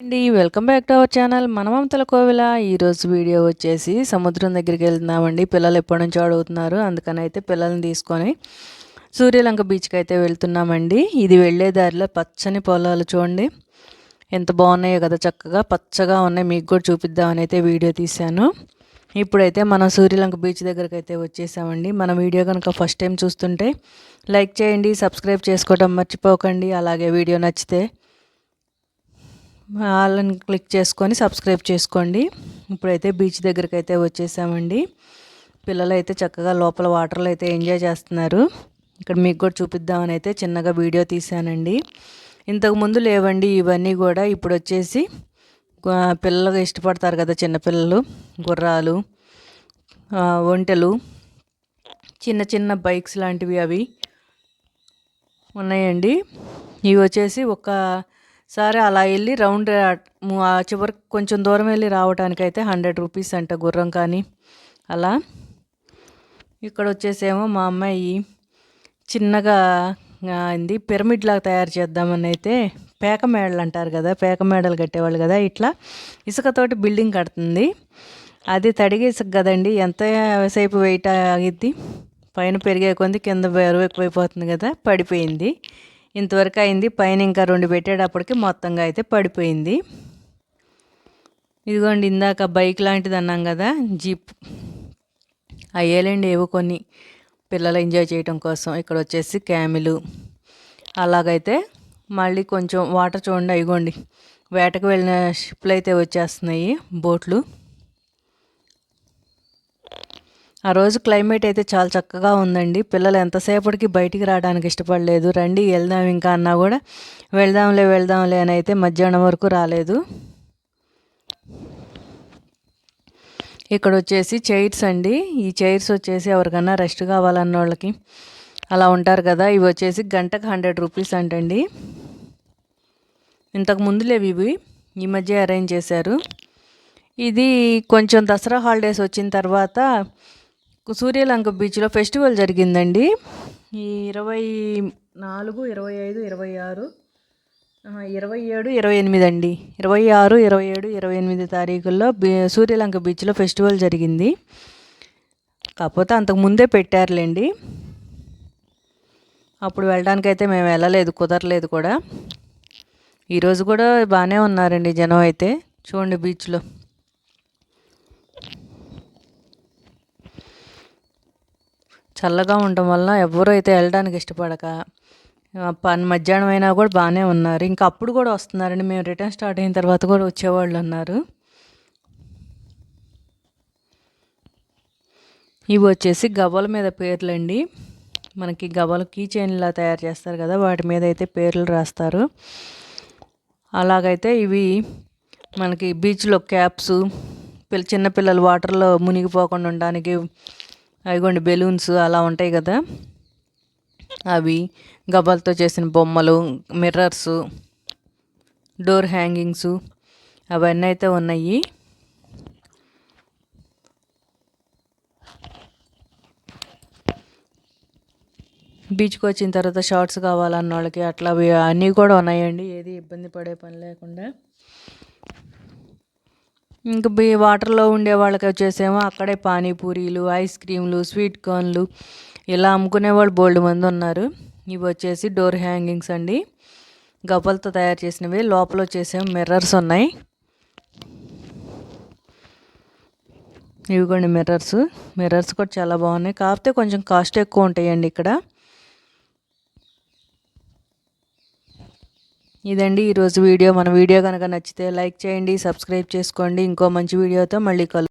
అండి welcome back to our channel మనమంతల కోవిల. ఈరోజు వీడియో వచ్చేసి సముద్రం దగ్గరికి వెళ్తున్నామండి. పిల్లలు ఎప్పటి నుంచో అడుగుతున్నారు. అందుకని అయితే పిల్లల్ని తీసుకొని సూర్యలంక బీచ్కి అయితే వెళ్తున్నామండి. ఇది వెళ్ళే దారిలో పచ్చని పొలాలు చూడండి. ఎంత బాగున్నాయో కదా చక్కగా పచ్చగా ఉన్నాయి. మీకు కూడా చూపిద్దామని అయితే వీడియో తీశాను. ఇప్పుడైతే మనం సూర్యలంక బీచ్ దగ్గరికి అయితే వచ్చేసామండి. మన వీడియో కనుక ఫస్ట్ టైం చూస్తుంటే లైక్ చేయండి సబ్స్క్రైబ్ చేసుకోవడం మర్చిపోకండి. అలాగే వీడియో నచ్చితే వాళ్ళని క్లిక్ చేసుకొని సబ్స్క్రైబ్ చేసుకోండి. ఇప్పుడైతే బీచ్ దగ్గరికి అయితే వచ్చేసామండి. పిల్లలు అయితే చక్కగా లోపల వాటర్లో అయితే ఎంజాయ్ చేస్తున్నారు. ఇక్కడ మీకు కూడా చూపిద్దామని అయితే చిన్నగా వీడియో తీశానండి. ఇంతకు ముందు లేవండి ఇవన్నీ కూడా ఇప్పుడు వచ్చేసి పిల్లలు ఇష్టపడతారు కదా చిన్నపిల్లలు గుర్రాలు ఒంటెలు చిన్న చిన్న బైక్స్ లాంటివి అవి ఉన్నాయండి. ఇవి వచ్చేసి ఒక సరే అలా వెళ్ళి రౌండ్ చివరికి కొంచెం దూరం వెళ్ళి రావడానికి అయితే హండ్రెడ్ రూపీస్ అంట గుర్రం కానీ. అలా ఇక్కడ వచ్చేసేమో మా అమ్మాయి చిన్నగా అయింది పిరమిడ్ లాగా తయారు చేద్దామని అయితే పేక మేడలు అంటారు కదా పేక మేడలు కట్టేవాళ్ళు కదా ఇట్లా ఇసుకతోటి బిల్డింగ్ కడుతుంది. అది తడిగి ఇసుక కదండి ఎంత సేపు వెయిట్ ఆగిద్ది? పైన పెరిగే కొంది కింద బరువు ఎక్కువైపోతుంది కదా పడిపోయింది. ఇంతవరకు అయింది. పైన ఇంకా రెండు పెట్టేటప్పటికి మొత్తంగా అయితే పడిపోయింది. ఇదిగోండి ఇందాక బైక్ లాంటిది అన్నాం కదా జీప్. అయ్యేలేండి ఏవో కొన్ని పిల్లలు ఎంజాయ్ చేయడం కోసం. ఇక్కడ వచ్చేసి క్యామిలు. అలాగైతే మళ్ళీ కొంచెం వాటర్ చూడండి. అయిగోండి వేటకు వెళ్ళిన షిప్లు అయితే వచ్చేస్తున్నాయి బోట్లు. ఆ రోజు క్లైమేట్ అయితే చాలా చక్కగా ఉందండి. పిల్లలు ఎంతసేపటికి బయటికి రావడానికి ఇష్టపడలేదు. రండి వెళ్దాం ఇంకా అన్నా కూడా వెళ్దాంలే వెళ్దాంలే అని అయితే మధ్యాహ్నం వరకు రాలేదు. ఇక్కడ వచ్చేసి చైర్స్ అండి. ఈ చైర్స్ వచ్చేసి ఎవరికన్నా రెస్ట్ కావాలన్న వాళ్ళకి అలా ఉంటారు కదా. ఇవి వచ్చేసి గంటకు హండ్రెడ్ రూపీస్ అంటండి. ఇంతకు ముందు లేవు ఇవి. ఈ మధ్య అరేంజ్ చేశారు. ఇది కొంచెం దసరా హాలిడేస్ వచ్చిన తర్వాత సూర్యలంక బీచ్లో ఫెస్టివల్ జరిగిందండి. ఈ ఇరవై నాలుగు ఇరవై ఐదు ఇరవై ఆరు ఇరవై ఏడు ఇరవై ఎనిమిది అండి. ఇరవై ఆరు ఇరవై ఏడు ఇరవై ఎనిమిది తారీఖుల్లో బీ సూర్యలంక బీచ్లో ఫెస్టివల్ జరిగింది. కాకపోతే అంతకు ముందే పెట్టారులేండి. అప్పుడు వెళ్ళడానికి అయితే మేము వెళ్ళలేదు కుదరలేదు కూడా. ఈరోజు కూడా బాగానే ఉన్నారండి జనం అయితే. చూడండి బీచ్లో. చల్లగా ఉండటం వల్ల ఎవరు అయితే వెళ్ళడానికి ఇష్టపడక పని మధ్యాహ్నం అయినా కూడా బాగానే ఉన్నారు. ఇంకా అప్పుడు కూడా వస్తున్నారండి. మేము రిటర్న్ స్టార్ట్ అయిన తర్వాత కూడా వచ్చేవాళ్ళు ఉన్నారు. ఇవి వచ్చేసి గవ్వల మీద పేర్లండి. మనకి గవ్వలు కీ చైన్లా తయారు చేస్తారు కదా వాటి మీద అయితే పేర్లు రాస్తారు. అలాగైతే ఇవి మనకి బీచ్లో క్యాప్స్ పిల్ల చిన్నపిల్లలు వాటర్లో మునిగిపోకుండా ఉండడానికి అవిగోండి బెలూన్స్ అలా ఉంటాయి కదా. అవి గవ్వలతో చేసిన బొమ్మలు మిర్రర్స్ డోర్ హ్యాంగింగ్స్ అవన్నీ అయితే ఉన్నాయి. బీచ్కి వచ్చిన తర్వాత షార్ట్స్ కావాలన్న వాళ్ళకి అట్లా అన్నీ కూడా ఉన్నాయండి. ఏది ఇబ్బంది పడే పని లేకుండా. ఇంక బీ వాటర్లో ఉండే వాళ్ళకి వచ్చేసేమో అక్కడే పానీపూరీలు ఐస్ క్రీమ్లు స్వీట్ కార్న్లు ఇలా అమ్ముకునే వాళ్ళు బోల్డ్ మంది ఉన్నారు. ఇవి వచ్చేసి డోర్ హ్యాంగింగ్స్ అండి. గవ్వలతో తయారు చేసినవి. లోపల వచ్చేసేమో మిర్రర్స్ ఉన్నాయి. ఇవి కొన్ని మిర్రర్స్. మిర్రర్స్ కూడా చాలా బాగున్నాయి. కాకపోతే కొంచెం కాస్ట్ ఎక్కువ ఉంటాయండి ఇక్కడ. ఇదండి ఈరోజు వీడియో. మన వీడియో కనుక నచ్చితే లైక్ చేయండి సబ్స్క్రైబ్ చేసుకోండి. ఇంకో మంచి వీడియోతో మళ్ళీ కలు